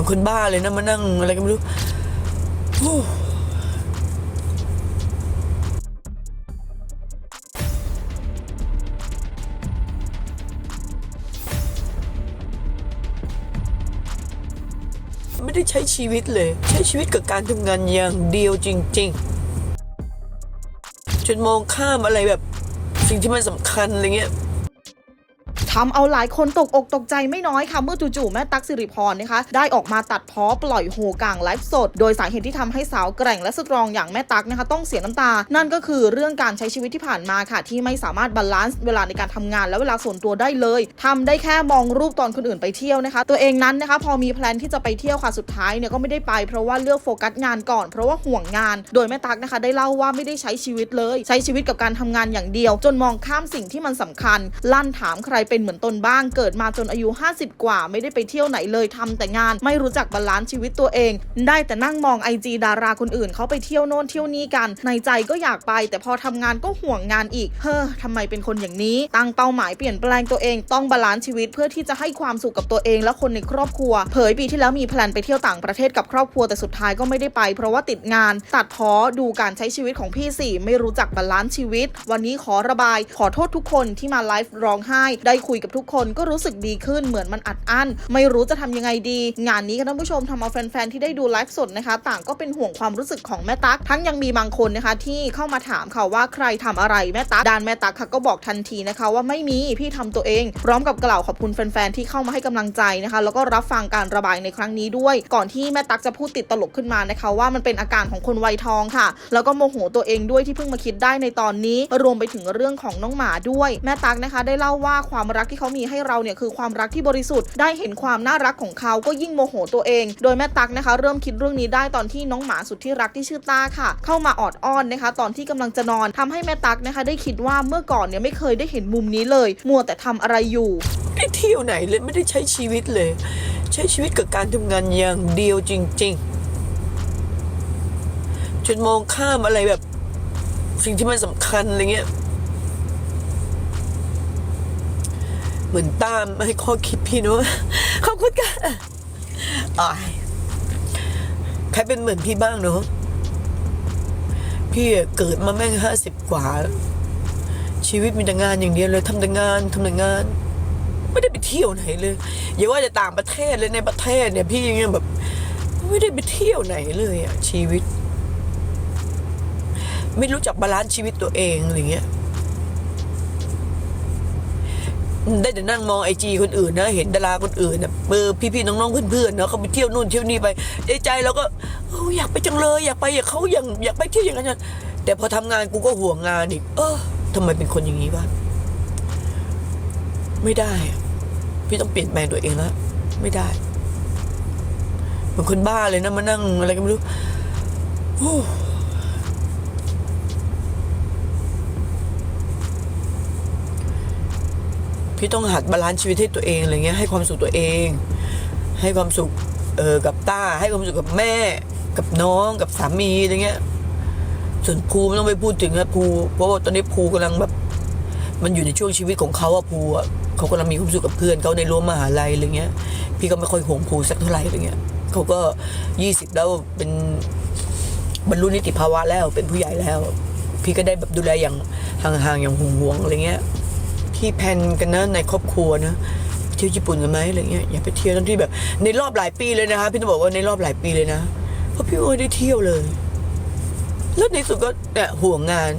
มือนคนบ้าเลยนะมานั่งอะไรก็ไม่รู้ไม่ได้ใช้ชีวิตเลย ใช้ชีวิตกับการทำงานอย่างเดียวจริง ๆ จนมองข้ามอะไรแบบสิ่งที่มันสำคัญอะไรเงี้ย ทำเอาหลายคนตกอกตกใจไม่น้อยค่ะ เมื่อจู่ๆแม่ตั๊กสิริพรนะคะ ได้ออกมาตัดพ้อปล่อยโฮกลางไลฟ์สด โดยสาเหตุที่ทำให้สาวแกร่งและสตรองอย่างแม่ตั๊กนะคะ ต้องเสียน้ำตา นั่นก็คือเรื่องการใช้ชีวิตที่ผ่านมาค่ะ ที่ไม่สามารถบาลานซ์เวลาในการทำงานและเวลาส่วนตัวได้เลยทำได้แค่มองรูปตอนคนอื่นไปเที่ยวนะคะ ตัวเองนั้นนะคะ พอมีแพลนที่จะไปเที่ยวค่ะสุดท้ายเนี่ยก็ไม่ได้ไปเพราะว่าเลือกโฟกัสงานก่อน เพราะว่าห่วงงาน โดยแม่ตั๊กนะคะ ได้เล่าว่าไม่ได้ใช้ชีวิตเลย ใช้ชีวิตกับการทำงานอย่างเดียว จนมองข้ามสิ่งที่มันสำคัญ ลั่นถามใครเป็นเหมือนตนบ้าง เกิดมาจนอายุ 50 กว่า ไม่ได้ไปเที่ยวไหนเลยทำแต่งาน ไม่รู้จักบาลานซ์ชีวิตตัวเอง ได้แต่นั่งมองไอจีดาราคนอื่นเขาไปเที่ยวโน่นเที่ยวนี่กัน ในใจก็อยากไป แต่พอทำงานก็ห่วงงานอีก เฮ้อทำไมเป็นคนอย่างนี้ ตั้งเป้าหมายเปลี่ยนแปลงตัวเอง ต้องบาลานซ์ชีวิตเพื่อที่จะให้ความสุขกับตัวเองและคนในครอบครัว เผยปีที่แล้วมีแพลนไปเที่ยวต่างประเทศกับครอบครัวแต่สุดท้ายก็ไม่ได้ไป เพราะว่าติดงาน ตัดพ้อดูการใช้ชีวิตของพี่สี่ไม่รู้จักบาลานซ์ชีวิต วันนี้ขอระบาย ขอโทษทุกคนที่มาไลฟ์ร้องไห้ได้คุคุยกับทุกคนก็รู้สึกดีขึ้นเหมือนมันอัดอั้น ไม่รู้จะทำยังไงดี งานนี้ค่ะท่านผู้ชมทำเอาแฟนๆที่ได้ดูไลฟ์สดนะคะ ต่างก็เป็นห่วงความรู้สึกของแม่ตั๊กทั้งยังมีบางคนนะคะ ที่เข้ามาถามค่ะว่าใครทำอะไรแม่ตั๊กดานแม่ตั๊กค่ะก็บอกทันทีนะคะ ว่าไม่มีพี่ทำตัวเอง พร้อมกับกล่าวขอบคุณแฟนๆที่เข้ามาให้กำลังใจนะคะ แล้วก็รับฟังการระบายในครั้งนี้ด้วย ก่อนที่แม่ตั๊กจะพูดติดตลกขึ้นมานะคะ ว่ามันเป็นอาการของคนวัยทองค่ะ แล้วก็โมโหตัวเองด้วยที่เพิ่งมาคิดได้ในตอนนี้ รวมไปถึงเรื่องของน้องหมาด้วย แม่ตั๊กนะคะ ได้เล่าว่าความรักที่เขามีให้เราเนี่ยคือความรักที่บริสุทธิ์ได้เห็นความน่ารักของเขาก็ยิ่งโมโหตัวเอง โดยแม่ตั๊กนะคะ เริ่มคิดเรื่องนี้ได้ตอนที่น้องหมาสุดที่รักที่ชื่อตาค่ะ เข้ามาออดอ้อนนะคะ ตอนที่กำลังจะนอนทำให้แม่ตั๊กนะคะ ได้คิดว่าเมื่อก่อนเนี่ยไม่เคยได้เห็นมุมนี้เลย มัวแต่ทำอะไรอยู่ไม่ได้เที่ยวไหนเลยไม่ได้ใช้ชีวิตเลย ใช้ชีวิตกับการทำงานอย่างเดียวจริง ๆจนมองข้ามอะไรแบบ สิ่งที่มันสำคัญอะไรเงี้ย เหมือนตามให้ข้อคิดพี่เนอะขอบคุณค่ะอายใครเป็นเหมือนพี่บ้างเนอะพี่เกิดมาแม่งห้าสิบกว่า ชีวิตมีแต่งานอย่างเดียวเลยทำแต่งานทำแต่งาน ไม่ได้ไปเที่ยวไหนเลยอย่าว่าจะต่างประเทศเลยในประเทศเนี่ย พี่ยังแบบ ไม่ได้ไปเที่ยวไหนเลยอะชีวิต ไม่รู้จักบาลานซ์ชีวิตตัวเองอะไรเงี้ย ได้แต่นั่งมองไอจีคนอื่นนะ เห็นดาราคนอื่นนะเบอพี่ๆน้องๆเพื่อนๆเนาะเขาไปเที่ยวนู่นเที่ยวนี่ไปในใจเราก็อยากไปจังเลยอยากไปอยากเขาอย่างอยากไปเที่ยวอย่างนั้นแต่พอทำงานกูก็ห่วงงานอีก เออทำไมเป็นคนอย่างนี้วะไม่ได้ พี่ต้องเปลี่ยนแปลงตัวเองแล้วไม่ได้เหมือนคนบ้าเลยนะมานั่งอะไรก็ไม่รู้โอ้ พี่ต้องหัดบาลานซ์ชีวิตให้ตัวเองอะไรเงี้ยให้ความสุขตัวเอง ให้ความสุขเออกับต้าให้ความสุขกับแม่ กับน้องกับสามีอะไรเงี้ยส่วนภูไม่ต้องไปพูดถึงนะภูเพราะว่าตอนนี้ภูกำลังแบบมันอยู่ในช่วงชีวิตของเขาอะภูอะเขากำลังมีความสุขกับเพื่อนเขาในรั้วมหาลัยอะไรเงี้ย พี่ก็ไม่ค่อยห่วงภูสักเท่าไหร่อะไรเงี้ยเขาก็ยี่สิบแล้วเป็นบรรลุนิติภาวะแล้วเป็นผู้ใหญ่แล้ว พี่ก็ได้แบบดูแลอย่างห่างๆอย่างห่วงๆอะไรเงี้ย ที่แพนกันนะในครอบครัวนะเที่ยวญี่ปุ่นกันไหมอะไรเงี้ยอย่าไปเที่ยวทั้งที่แบบ ในรอบหลายปีเลยนะคะพี่ต้องบอกว่าในรอบหลายปีเลยนะเพราะพี่ไม่ได้เที่ยวเลย แล้วในสุดก็เนี่ยห่วงงาน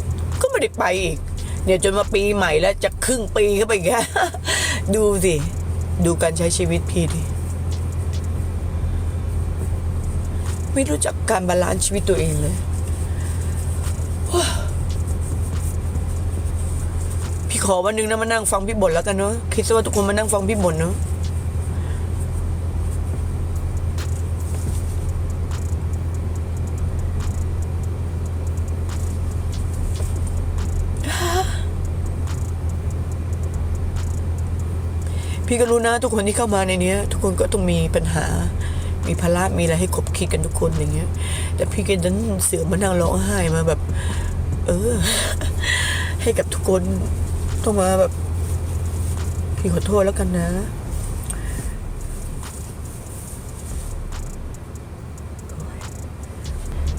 ก็ไม่ได้ไปอีก เนี่ยจนมาปีใหม่แล้วจะครึ่งปีเข้าไปอีกดูสิดูการใช้ชีวิตพี่ดิไม่รู้จักการบาลานซ์ชีวิตตัวเองเลย ขอวันหนึงนะมานั่งฟังพี่บ่นแล้วกันเนาะคิดซะว่าทุกคนมานั่งฟังพี่บ่นเนาะพี่ก็รู้นะทุกคนที่เข้ามาในเนี้ย ทุกคนก็ต้องมีปัญหา มีภาระมีอะไรให้คบคิดกันทุกคนอย่างเงี้ย แต่พี่ก็ดันเสือมานั่งร้องไห้มาแบบ เออ ให้กับทุกคน ต้องมาแบบ พี่ขอโทษแล้วกันนะ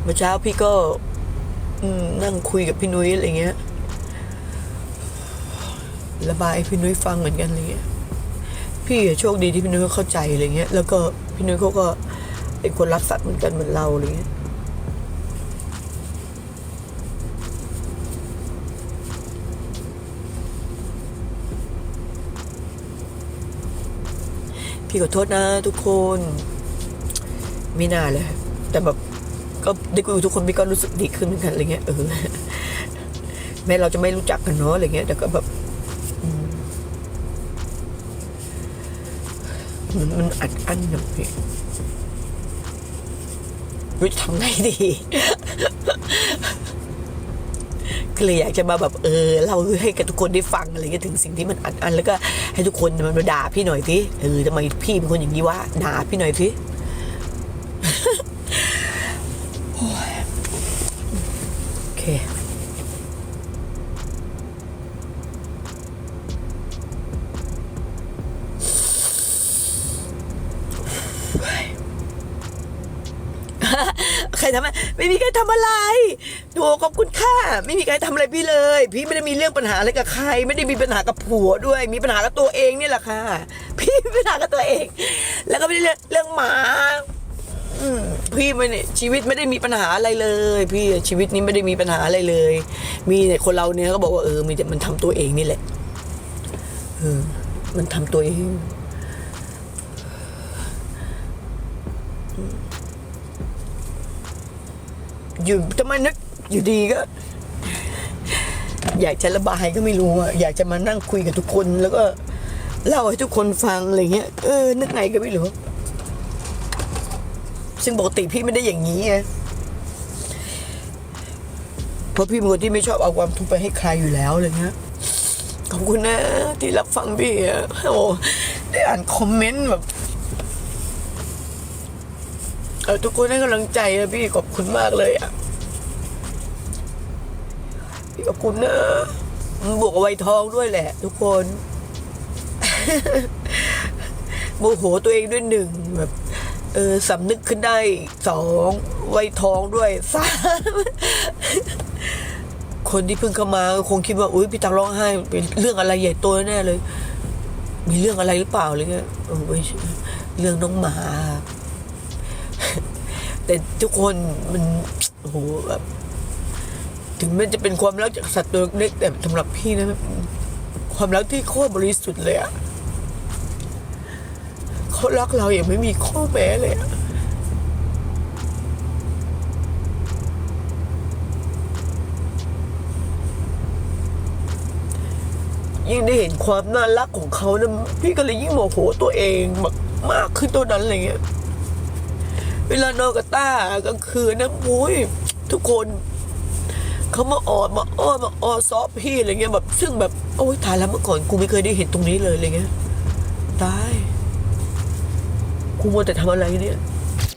เมื่อเช้าพี่ก็นั่งคุยกับพี่นุ้ยอะไรเงี้ย ระบายพี่นุ้ยฟังเหมือนกันอะไรเงี้ย พี่โชคดีที่พี่นุ้ยเข้าใจอะไรเงี้ย แล้วก็พี่นุ้ยเขาก็เป็นคนรักสัตว์เหมือนกันเหมือนเราอะไรเงี้ย พี่ขอโทษนะทุกคนไม่น่าเลย แต่แบบก็ได้คุยกับทุกคนพี่ก็รู้สึกดีขึ้นเหมือนกันอะไรเงี้ยเออแม้เราจะไม่รู้จักกันเนาะอะไรเงี้ย แต่ก็แบบมันมันอัดอั้นนะพี่ไม่รู้จะทำไงดี ก็เลยอยากจะมาแบบเออเราให้กับทุกคนได้ฟังอะไรเงี้ยถึงสิ่งที่มันอันอันแล้วก็ให้ทุกคนมันมาด่าพี่หน่อยสิเออทำไมพี่เป็นคนอย่างนี้วะด่าพี่หน่อยสิโอเค ใครทำไมไม่มีใครทำอะไรโถขอบคุณค่ะไม่มีใครทำอะไรพี่เลย พี่ไม่ได้มีเรื่องปัญหาอะไรกับใคร ไม่ได้มีปัญหากับผัวด้วย มีปัญหากับตัวเองนี่แหละค่ะ พี่มีปัญหากับตัวเอง แล้วก็ไม่ได้เรื่องหมาพี่ไม่เนี่ยชีวิตไม่ได้มีปัญหาอะไรเลย พี่ชีวิตนี้ไม่ได้มีปัญหาอะไรเลย มีแต่คนเราเนี่ยก็บอกว่าเออมีแต่มันทำตัวเองนี่แหละเออมันทำตัวเอง อยู่ทำไมนึกอยู่ดีก็ อยากจะระบายก็ไม่รู้อะอยากจะมานั่งคุยกับทุกคน แล้วก็เล่าให้ทุกคนฟังอะไรเงี้ยเออนึกไงก็ไม่รู้ ซึ่งปกติพี่ไม่ได้อย่างนี้ไงเพราะพี่เป็นคนที่ไม่ชอบเอาความทุกข์ไปให้ใครอยู่แล้วอะไรเงี้ยขอบคุณนะที่รับฟังพี่อะโอ้ได้อ่านคอมเมนต์แบบ เออทุกคนให้กำลังใจนะพี่ขอบคุณมากเลยอะพี่ขอบคุณนะบวกไวทองด้วยแหละ ทุกคนโมโหตัวเองด้วยหนึ่งแบบเออสำนึกขึ้นได้สองไวทองด้วยสามคนที่เพิ่งเข้ามาคงคิดว่าอุ้ยพี่ตังร้องไห้เป็นเรื่องอะไรใหญ่โตแน่เลย มีเรื่องอะไรหรือเปล่าอะไรเงี้ยเออไม่ใช่เรื่องน้องหมา แต่ทุกคนมันโอ้โหแบบถึงแม้จะเป็นความรักจากสัตว์ตัวเล็กแต่สำหรับพี่นะความรักที่โคตรบริสุทธิ์เลยอะเขารักเราอย่างไม่มีข้อแม้เลยอะยิ่งได้เห็นความน่ารักของเขานะพี่ก็เลยยิ่งโมโหตัวเองแบบมากขึ้นตัวนั้นอะไรเงี้ย เวลานอนกับต้ากลางคืนนะมุ้ยทุกคนเขามาออดมาอ้อนมาออซอฟพี่อะไรเงี้ยแบบซึ่งแบบโอ้ยตายแล้วเมื่อก่อนกูไม่เคยได้เห็นตรงนี้เลยอะไรเงี้ยตายกูมัวแต่ทำอะไรเนี่ย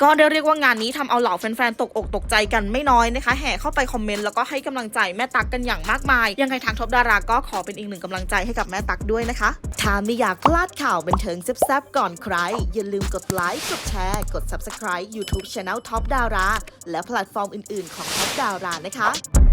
ก็ได้เรียกว่างานนี้ทำเอาเหล่าแฟนๆ ตกอกตกใจกันไม่น้อยนะคะ แห่เข้าไปคอมเมนต์แล้วก็ให้กำลังใจแม่ตักกันอย่างมากมาย ยังไงทางท็อปดาราก็ขอเป็นอีกหนึ่งกำลังใจให้กับแม่ตักด้วยนะคะ ถ้าไม่อยากพลาดข่าวบันเทิงแซ่บๆ ก่อนใคร อย่าลืมกดไลค์กดแชร์กด Subscribe YouTube Channel ท็อปดาราและแพลตฟอร์มอื่นๆ ของท็อปดารานะคะ